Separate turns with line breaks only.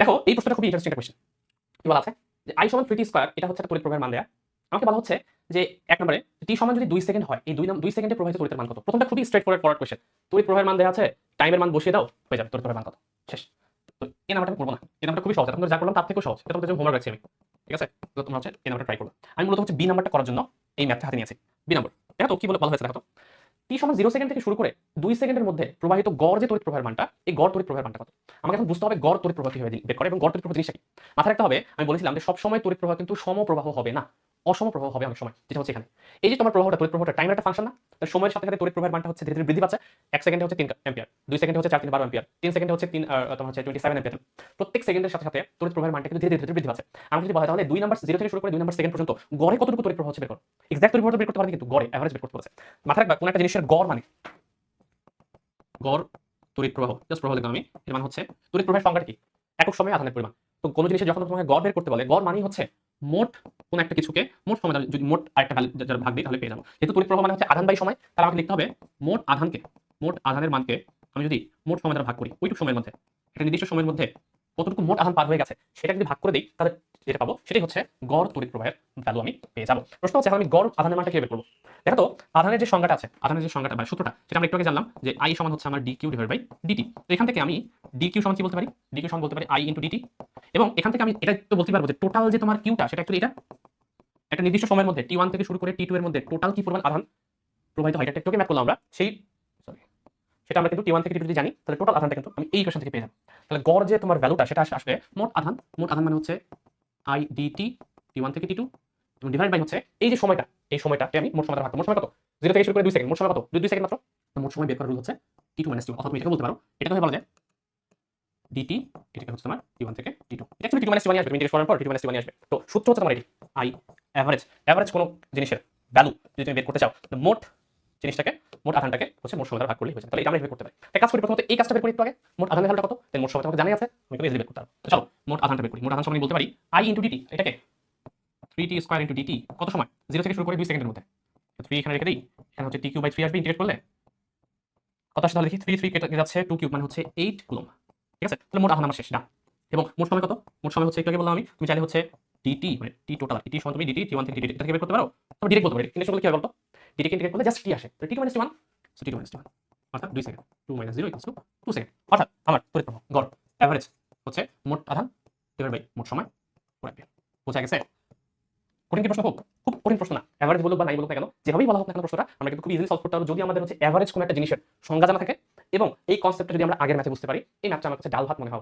দেখো, এই প্রশ্নটা খুবই ইন্টারেস্টিং একটা কোয়েশ্চেন কি বলা আছে? যে আই সমান থ্রি স্কোয়ার এটা হচ্ছে একটা তড়িৎ প্রবাহের মান দেয়া। আমাকে বলা হচ্ছে যে, এক নম্বরে টি সমান যদি দুই সেকেন্ড হয়, এই দুই দুই সেকেন্ডে প্রবাহিত তড়িতের মান কত? প্রথমটা খুবই স্ট্রেট ফরওয়ার্ড ফরওয়ার্ড কোয়েশ্চেন তড়িৎ প্রবাহের মান দেওয়া আছে টাইমের মান বসিয়ে দাও, হয়ে যাবে, তড়িৎ প্রবাহের মান কত? শেষ। তো এই আমি করব না। এই নাম্বারটা খুবই সহজ। এখন যা করলাম, তার থেকেও সহজ। এটা তোমাদের হোমওয়ার্ক রাখছি আমি। ঠিক আছে? তো তোমরা হচ্ছে এই নাম্বারটা ট্রাই করো। আমি মূলত হচ্ছে বি নাম্বারটা করার জন্য এই ম্যাথটা হাতে নিয়েছি। বি নাম্বার দেখো কি বলে বলা হয়েছে, দেখো টি সমান জিরো সেকেন্ড থেকে শুরু করে দুই সেকেন্ডের মধ্যে প্রবাহিত গড় যে তড়িৎ প্রবাহের মানটা, এই গড় তড়িৎ প্রবাহের মানটা কত? আমাকে এখন বুঝতে হবে গড় তড়িৎ প্রবাহ কীভাবে বের করে এবং গড় তড়িৎ প্রবাহ জিনিসটা কি? মাথায় রাখতে হবে, আমি বলেছিলাম যে সবসময় তড়িৎ প্রবাহ কিন্তু সমপ্রবাহ হবে না। অসম প্রবাহ হবে অনেক সময়, যেটা হচ্ছে এখানে। এই যে তোমার প্রবাহটা তড়িৎ প্রবাহটা টাইমের একটা ফাংশন না তার সময়ের সাথে সাথে তড়িৎ প্রবাহের মানটা হচ্ছে ধীরে ধীরে বৃদ্ধি পাচ্ছে। এক সেকেন্ডে হচ্ছে তিন অ্যাম্পিয়ার দুই সেকেন্ডে হচ্ছে চার তিন বারো অ্যাম্পিয়ার তিন সেকেন্ডে হচ্ছে তিন তোমার হচ্ছে টোয়েন্টি সেভেন অ্যাম্পিয়ার প্রত্যেক সেকেন্ডের সাথে সাথে তড়িৎ প্রবাহের মানটা কিন্তু ধীরে ধীরে বৃদ্ধি পাচ্ছে। আমি যদি বলা তাহলে দুই নাম্বার জিরো থেকে শুরু করে দুই নাম্বার সেকেন্ড পর্যন্ত গড়ে কতটুকু তড়িৎ প্রবাহ হচ্ছে বের করো? এক্সাক্ট তড়িৎ প্রবাহ বের করতে পারেন কিন্তু গড়ে অ্যাভারেজ বের করতে পারছে মাথায় রাখবা, কোন একটা জিনিসের গড় মানে গড় তড়িৎ প্রবাহ জাস্ট প্রবাহ লিখলাম আমি, এর মানে হচ্ছে তড়িৎ প্রবাহের সংখ্যাটা কি? একক সময়ে আধানের পরিমাণ। তো কোনো জিনিসের যখন তোমাকে গড় বের করতে বলে, গড় মানেই হচ্ছে মোট কোন একটা কিছুকে মোট সময় যদি মোট আরেকটা ভ্যালু ভাগ দিই, তাহলে পেয়ে যাব। যেহেতু তড়িৎ প্রবাহ মানে হচ্ছে আধান বাই সময়, তাহলে আমাকে লিখতে হবে মোট আধানকে, মোট আধানের মানকে আমি যদি মোট সময় দ্বারা ভাগ করি, ওইটুক সময়ের মধ্যে, একটা নির্দিষ্ট সময়ের মধ্যে কতটুকু মোট আধান পার হয়ে গেছে সেটা যদি ভাগ করে দিই, তাহলে যেটা পাবো, সেটাই হচ্ছে গড় তড়িৎ প্রবাহের ভ্যালু আমি পেয়ে যাব। প্রশ্ন হচ্ছে আমি গড় আধানের মানটা কীভাবে করব? দেখো আধানের যে সংজ্ঞাটা আছে, আধানের যে সংজ্ঞাটা মানে সূত্রটা, সেটা আমরা একটু আগে জানলাম যে আই সমান হচ্ছে আমার d q divide by dt তো এখান থেকে আমি ডি কিউ সমান কি বলতে পারি? ডি কিউ সমান বলতে পারি আই ইন্টু ডিটি এবং এখান থেকে আমি এটা তো বলতে পারব যে টোটাল যে তোমার কিউটা সেটা একটু এটা। একটা নির্দিষ্ট সময়ের মধ্যে টি ওয়ান থেকে শুরু করে টি টু এর মধ্যে টোটাল কি পরিমাণ আধান প্রবাহিত হয়, এটা একটু ম্যাপ করলাম আমরা। সেই সরি সেটা আমরা কিন্তু টি ওয়ান থেকে টি যদি জানি, তাহলে টোটাল আধানটা কিন্তু আমি এই কোশ্চেন থেকে পেয়ে যাব। তাহলে গড় যে তোমার ভ্যালুটা সেটা আসবে মোট আধান। মোট আধান মানে হচ্ছে আই ডি টি ওয়ান থেকে টি টু এবং ডিভাইড বাই হচ্ছে এই যে সময়টা, এই সময়টাকে আমি মোট সময় ভাগ মোট সময় কত? জিরো থেকে শুরু করে দুই সেকেন্ড মোট সময় কত? দুই সেকেন্ড মাত্র? মোট সময় বের করার রুল হচ্ছে টি টু মাইনাস টি অথবা তুমি এটাকে বলতে পারো, এটাকে বলা যায় ডিটি এটাকে হচ্ছে তোমার টি ওয়ান থেকে টি টু এটা টি মাইনাস টি ওয়ান আসবে। পর টু মাইনাস টি ওয়ান আসবে। তো সূত্র হচ্ছে তোমার এটি আই অ্যাভারেজ অ্যাভারেজ কোনো জিনিসের ভ্যালু যদি তুমি বের করতে চাও মোট জিনিসটাকে মোট আধানটাকে হচ্ছে মোট সময় ভাগ করলেই হয়েছে তাহলে এটা আমরা বের করতে পারি। এক কাজ করি প্রথমত, এই কাজটা বের করি একটু আগে। মোট আধানের ভ্যালুটা কত? তাই মোট সময় তোমাকে জানাই আছে। আমি কিন্তু বের করতে পারব। চলো, মোট আধানটা বের করি। মোট আধান সময় বলতে পারি আই ইন্টু ডিটি এটাকে three t square into dt কত সময়? জিরো থেকে শুরু করে দুই সেকেন্ডের মধ্যে। থ্রি এখানে রেখে দিই। এখানে হচ্ছে টি কিউ বাই থ্রি আসবে ইন্টিগ্রেট করলে। কত আসে তাহলে লিখি থ্রি থ্রি কেটে যাচ্ছে টু কিউব মানে হচ্ছে এইট কুলম ঠিক আছে? তাহলে মোট আধান আমার শেষ না এবং মোট সময় কত? মোট সময় হচ্ছে একটু আগে বললাম আমি। তুমি চাইলে হচ্ছে ডিটি মানে টি টোটাল টি সমান তুমি ডিটি টি ওয়ান থেকে ডিটি এটা থেকে বের করতে পারো। তবে ডিরেক্ট বলতে পারি। করলে কি হবে বলতো? ইন্টিগ্রেট করলে জাস্ট টি আসে। T minus t one so t minus t one অর্থাৎ দুই second two minus zero to two second অর্থাৎ আমার তড়িৎ প্রবাহ গড়। অ্যাভারেজ হচ্ছে মোট আধান ডিভাইড বাই মোট সময় ফোর বোঝা গেছে? কঠিন কি প্রশ্ন? খুব কঠিন প্রশ্ন না। অ্যাভারেজ বা নাই বলুক না কেন, যেভাবেই বলা হোক না কেন প্রশ্নটা, আমরা কিন্তু খুব ইজিলি সলভ করতে পারব যদি আমাদের হচ্ছে অ্যাভারেজ কোনো একটা জিনিসের সংজ্ঞা জানা থাকে। এবং এই কনসেপ্টটা যদি আমরা আগের ম্যাচে বুঝতে পারি, এই ম্যাচটা আমার কাছে ডাল ভাত মনে হয়।